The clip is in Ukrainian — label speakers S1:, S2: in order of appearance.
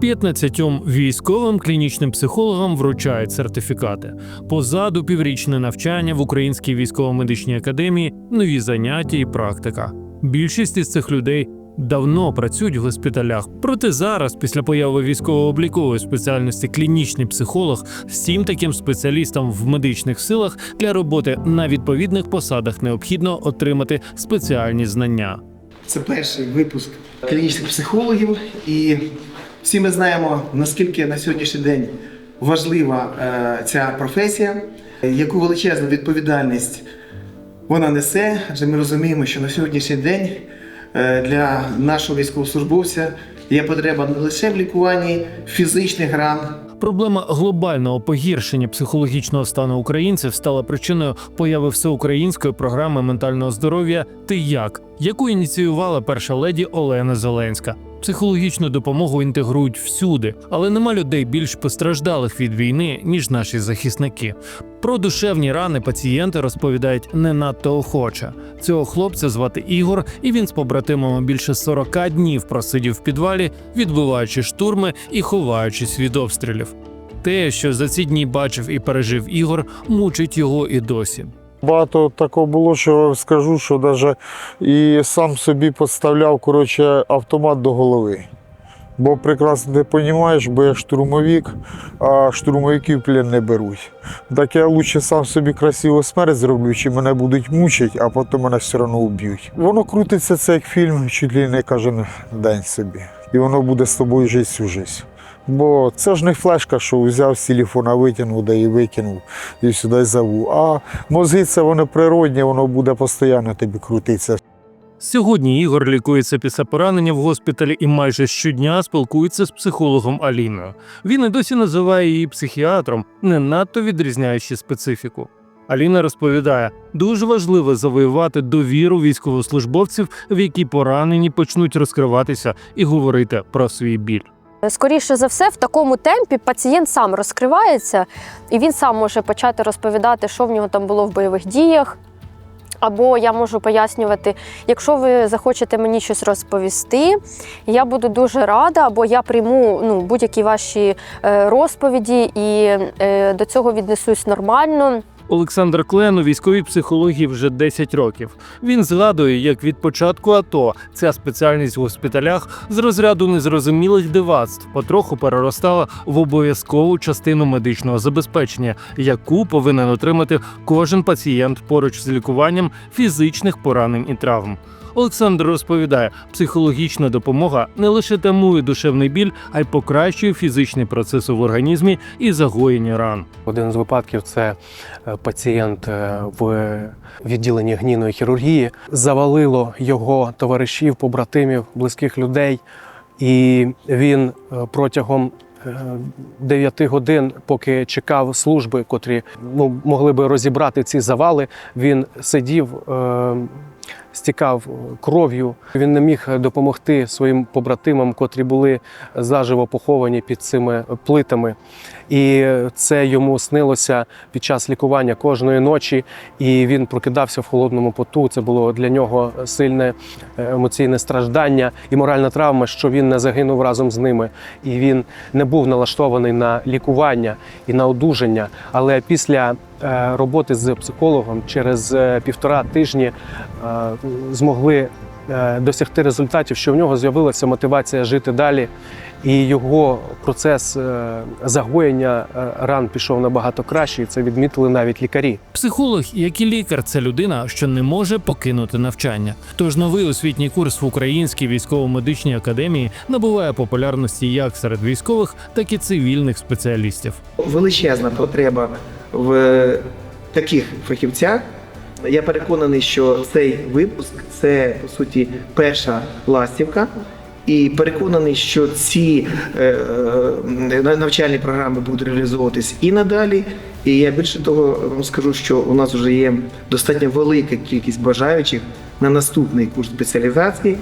S1: 15 військовим клінічним психологам вручають сертифікати. Позаду піврічне навчання в Українській військово-медичній академії, нові заняття і практика. Більшість із цих людей давно працюють в госпіталях. Проте зараз, після появи військово-облікової спеціальності клінічний психолог, всім таким спеціалістам в медичних силах для роботи на відповідних посадах необхідно отримати спеціальні знання.
S2: Це перший випуск клінічних психологів, і всі ми знаємо, наскільки на сьогоднішній день важлива е, ця професія, яку величезну відповідальність вона несе. Адже ми розуміємо, що на сьогоднішній день е, для нашого військовослужбовця є потреба не лише в лікуванні фізичних ран,
S1: Проблема глобального погіршення психологічного стану українців стала причиною появи всеукраїнської програми ментального здоров'я Ти як, яку ініціювала перша леді Олена Зеленська. Психологічну допомогу інтегрують всюди, але нема людей більш постраждалих від війни, ніж наші захисники. Про душевні рани пацієнти розповідають не надто охоче. Цього хлопця звати Ігор, і він з побратимами більше 40 днів просидів в підвалі, відбиваючи штурми і ховаючись від обстрілів. Те, що за ці дні бачив і пережив Ігор, мучить його і досі.
S3: Багато такого було, що скажу, що навіть і сам собі поставляв коротше, автомат до голови. Бо прекрасно ти розумієш, бо я штурмовик, а штурмовиків плен не беруть. Так я краще сам собі красиву смерть зроблю, чи мене будуть мучити, а потім мене все одно вб'ють. Воно крутиться це як фільм, чуть ли не кожен день собі. І воно буде з тобою жити всю життя. Бо це ж не флешка, що взяв з телефона, витягнув да і викинув, і сюди заву. А мозги це воно природнє, воно буде постійно тобі крутитися.
S1: Сьогодні Ігор лікується після поранення в госпіталі і майже щодня спілкується з психологом Аліною. Він і досі називає її психіатром, не надто відрізняючи специфіку. Аліна розповідає, дуже важливо завоювати довіру військовослужбовців, в які поранені почнуть розкриватися і говорити про свій біль.
S4: Скоріше за все, в такому темпі пацієнт сам розкривається, і він сам може почати розповідати, що в нього там було в бойових діях. Або я можу пояснювати, якщо ви захочете мені щось розповісти, я буду дуже рада, або я прийму ну, будь-які ваші е, розповіді і е, до цього віднесусь нормально.
S1: Олександр Клен у військовій психології вже 10 років. Він згадує, як від початку АТО ця спеціальність в госпіталях з розряду незрозумілих дивацтв потроху переростала в обов'язкову частину медичного забезпечення, яку повинен отримати кожен пацієнт поруч з лікуванням фізичних поранень і травм. Олександр розповідає, психологічна допомога не лише тамує душевний біль, а й покращує фізичні процеси в організмі і загоєння ран.
S5: Один з випадків це е, пацієнт е, в відділенні гнійної хірургії. Завалило його товаришів, побратимів, близьких людей, і він е, протягом 9 годин, поки чекав служби, котрі ну, могли би розібрати ці завали, він сидів. Стікав кров'ю, він не міг допомогти своїм побратимам, котрі були заживо поховані під цими плитами. І це йому снилося під час лікування кожної ночі, і він прокидався в холодному поту. Це було для нього сильне е, емоційне страждання і моральна травма, що він не загинув разом з ними. І він не був налаштований на лікування і на одужання. Але після е, роботи з психологом через е, півтора тижні змогли досягти результатів, що в нього з'явилася мотивація жити далі, і його процес е, загоєння е, ран пішов набагато краще. І це відмітили навіть лікарі.
S1: Психолог, як і лікар, це людина, що не може покинути навчання. Тож новий освітній курс в Українській військово-медичній академії набуває популярності як серед військових, так і цивільних спеціалістів.
S2: величезна потреба в таких фахівцях. Я переконаний, що цей випуск це по суті перша ластівка. І переконаний, що ці е, е, навчальні програми будуть реалізовуватись і надалі. І я більше того вам скажу, що у нас вже є достатньо велика кількість бажаючих на наступний курс спеціалізації.